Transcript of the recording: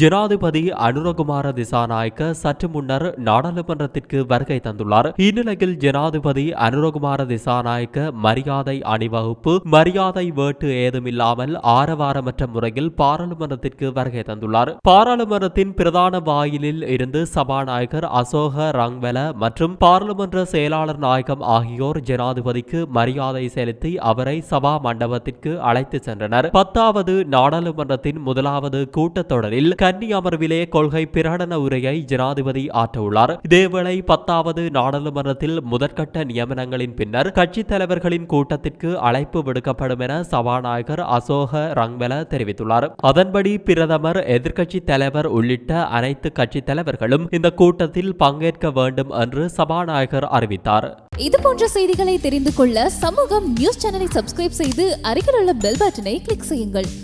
ஜனாதிபதி அனுரகுமார திசாநாயக்க சற்று முன்னர் நாடாளுமன்றத்திற்கு வருகை தந்துள்ளார். இந்நிலையில் ஜனாதிபதி அனுரகுமார திசாநாயக்க மரியாதை அணிவகுப்பு மரியாதை வேட்டு ஏதுமில்லாமல் ஆரவாரமற்ற முறையில் பாராளுமன்றத்திற்கு வருகை தந்துள்ளார். பாராளுமன்றத்தின் பிரதான வாயிலில் இருந்து சபாநாயகர் அசோக ரங்வெல மற்றும் பாராளுமன்ற செயலாளர் நாயகம் ஆகியோர் ஜனாதிபதிக்கு மரியாதை செலுத்தி அவரை சபா மண்டபத்திற்கு அழைத்து சென்றனர். பத்தாவது நாடாளுமன்றத்தின் முதலாவது கூட்டத்தொடரில் கன்னி அமர்விலே கொள்கை பிரகடன உரையை ஜனாதிபதி ஆற்றவுள்ளார். இதேவேளை பத்தாவது நாடாளுமன்றத்தில் முதற்கட்ட நியமனங்களின் பின்னர் கட்சித் தலைவர்களின் கூட்டத்திற்கு அழைப்பு விடுக்கப்படும் என சபாநாயகர் அசோக ரங்வெல தெரிவித்துள்ளார். அதன்படி பிரதமர் எதிர்க்கட்சி தலைவர் உள்ளிட்ட அனைத்து கட்சித் தலைவர்களும் இந்த கூட்டத்தில் பங்கேற்க வேண்டும் என்று சபாநாயகர் அறிவித்தார். இது போன்ற செய்திகளை தெரிந்து கொள்ள சமூகம் நியூஸ் சேனலை சப்ஸ்கிரைப் செய்து அருகில் உள்ள பெல் பட்டனை கிளிக் செய்யுங்கள்.